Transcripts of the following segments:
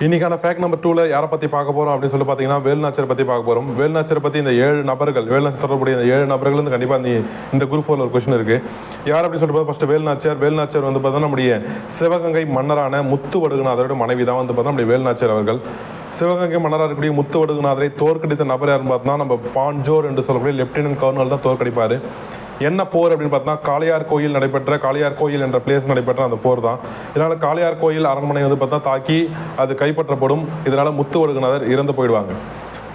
இன்றைக்கான fact number டூவில் யாரை பற்றி பார்க்க போகிறோம் அப்படின்னு சொல்லி பார்த்தீங்கன்னா வேல்நாச்சரை பற்றி பார்க்க போகிறோம் வேல்நாச்சரை பற்றி இந்த ஏழு நபர்கள் வேல்நாச்சர் தொடர்புடைய இந்த ஏழு நபர்கள் வந்து கண்டிப்பாக இந்த இந்த குரூப் ஃபோரில் ஒரு கொஷின் இருக்குது யார் அப்படின்னு சொல்லிட்டு ஃபஸ்ட்டு வேல்நாச்சர் வேல்நாச்சர் வந்து பார்த்தோன்னா நம்முடைய சிவகங்கை மன்னரான முத்து வடுகுநாதரோட மனைவி தான் வந்து பார்த்தா நம்முடைய வேல்நாச்சர் அவர்கள். சிவகங்கை மன்னராக இருக்கக்கூடிய முத்து வடுகுநாதரை தோற்கடித்த நபர் யாருன்னு பார்த்தோம்னா நம்ம பாஞ்சோர் என்று சொல்லக்கூடிய லெப்டினன்ட் கவர்னர் தான் தோற்கடிப்பார். என்ன போர் அப்படின்னு பார்த்தா காளையார் கோயில் நடைபெற்ற காளையார் கோயில் என்ற பிளேஸ் நடைபெற்ற அந்த போர் தான். இதனால் காளையார் கோயில் அரண்மனை வந்து பார்த்தா தாக்கி அது கைப்பற்றப்படும். இதனால் முத்துவடுகநாதர் இறந்து போயிடுவாங்க.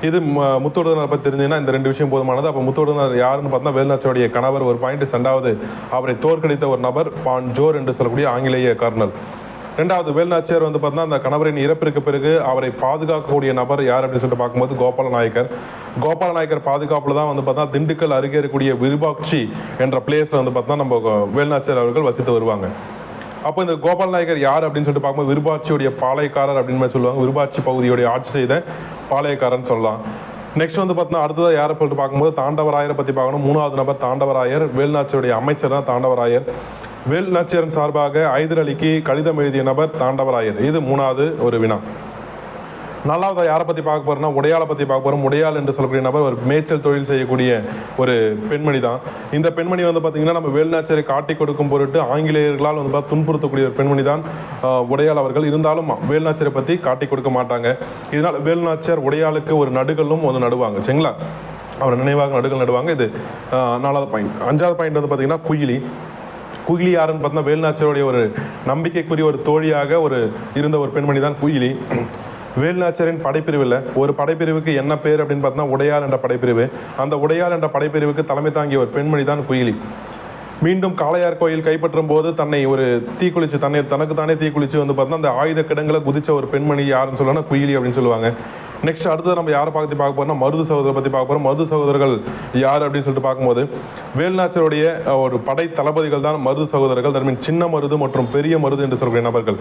இது ம- பற்றி தெரிஞ்சுன்னா இந்த ரெண்டு விஷயம் போதுமானது. அப்போ முத்து யாருன்னு பார்த்தா வேலுநாச்சோடைய கணவர் ஒரு பாயிண்ட் ரெண்டாவது அவரை தோற்கடித்த ஒரு நபர் பான் ஜோர் என்று சொல்லக்கூடிய ஆங்கிலேய கர்னல். ரெண்டாவது வேல்நாச்சியார் வந்து பார்த்தீங்கன்னா அந்த கணவரின் இறப்பிற்கு பிறகு அவரை பாதுகாக்கக்கூடிய நபர் யார் அப்படின்னு சொல்லிட்டு பார்க்கும்போது கோபால நாயக்கர் கோபால நாயக்கர் பாதுகாப்பில் தான் வந்து பார்த்தா திண்டுக்கல் அருகே இருக்கக்கூடிய விருபாட்சி என்ற பிளேஸில் வந்து பார்த்தா நம்ம வேல்நாச்சியார் அவர்கள் வசித்து வருவாங்க. அப்போ இந்த கோபால் நாயக்கர் யார் அப்படின்னு சொல்லிட்டு பார்க்கும்போது விருபாட்சியுடைய பாளையக்காரர் அப்படின்னு மாதிரி சொல்லுவாங்க. விருபாட்சி பகுதியுடைய ஆட்சி செய்த பாளையக்காரன் சொல்லலாம். நெக்ஸ்ட் வந்து பார்த்தீங்கன்னா அடுத்ததாக யாரை சொல்லிட்டு பார்க்கும்போது தாண்டவராயரை பற்றி பார்க்கணும். மூணாவது நபர் தாண்டவராயர் வேல்நாச்சியுடைய அமைச்சர் தான் தாண்டவராயர். வேல்நாச்சியரன் சார்பாக ஐதர் அலிக்கு கடிதம் எழுதிய நபர் தாண்டவராயர். இது மூணாவது ஒரு வினா. நாலாவது யாரை பற்றி பார்க்க போகிறோம்னா உடையாளை பற்றி பார்க்க போகிறோம் உடையாள் என்று சொல்லக்கூடிய நபர் ஒரு மேய்ச்சல் தொழில் செய்யக்கூடிய ஒரு பெண்மணி தான். இந்த பெண்மணி வந்து பார்த்தீங்கன்னா நம்ம வேலுநாச்சரை காட்டி கொடுக்கும் பொருட்டு ஆங்கிலேயர்களால் வந்து பார்த்து துன்புறுத்தக்கூடிய ஒரு பெண்மணி தான் உடையாள் அவர்கள். இருந்தாலும் வேலுநாச்சரை பற்றி காட்டி கொடுக்க மாட்டாங்க. இதனால் வேலுநாச்சியார் உடையாளுக்கு ஒரு நடுகளும் ஒன்று நடுவாங்க. சரிங்களா? அவர் நினைவாக நடுகள் நடுவாங்க. இது நாலாவது பாயிண்ட் அஞ்சாவது பாயிண்ட் வந்து பார்த்திங்கன்னா குயிலி. குயிலி யாருன்னு பார்த்தா வேலுநாச்சியருடைய ஒரு நம்பிக்கைக்குரிய ஒரு தோழியாக ஒரு இருந்த ஒரு பெண்மணி தான் குயிலி. வேல்நாச்சரின் படைப்பிரிவில் ஒரு படைப்பிரிவுக்கு என்ன பேர் அப்படின்னு பார்த்தா உடையார் என்ற படைப்பிரிவு. அந்த உடையார் என்ற படைப்பிரிவுக்கு தலைமை தாங்கிய ஒரு பெண்மணி தான் குயிலி. மீண்டும் காளையார் கோயில் கைப்பற்றும் போது தன்னை ஒரு தீக்குளிச்சு தன்னை தனக்கு தானே தீக்குளிச்சு வந்து பார்த்தா அந்த ஆயுத கிடங்களை குதித்த ஒரு பெண்மணி யாருன்னு சொல்லலாம் குயிலி அப்படின்னு சொல்லுவாங்க. நெக்ஸ்ட் அடுத்தது நம்ம யாரை பற்றி பார்க்க போகிறோம்னா மருது சகோதரர் பற்றி பார்க்க போகிறோம் மருது சகோதரர்கள் யார் அப்படின்னு சொல்லிட்டு பார்க்கும்போது வேல்நாச்சருடைய ஒரு படை தளபதிகள் தான் மருது சகோதரர்கள். தட் மீன் சின்ன மருது மற்றும் பெரிய மருது என்று சொல்லக்கூடிய நபர்கள்.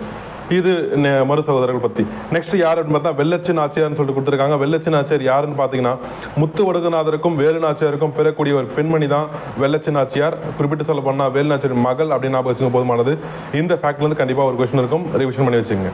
இது நெ- மருது சகோதரர்கள் பற்றி நெக்ஸ்ட் யார் அப்படின்னு பார்த்தா வெள்ளச்சி நாச்சியார்னு சொல்லிட்டு கொடுத்துருக்காங்க. வெள்ளச்சி நாச்சியார் யாருன்னு பார்த்தீங்கன்னா முத்து வடுகுநாதருக்கும் வேலு நாச்சியாருக்கும் பிறக்கூடிய ஒரு பெண்மணி தான் வெள்ளச்சி நாச்சியார் குறிப்பிட்டு சொல்ல போனால் வேலு நாச்சியார் மகள் அப்படின்னு ஞாபகம் வச்சுக்க போதுமானது. இந்த ஃபேக்ட்லேருந்து கண்டிப்பாக ஒரு கொஸ்டின் இருக்கும். ரிவிஷன் பண்ணி வச்சுங்க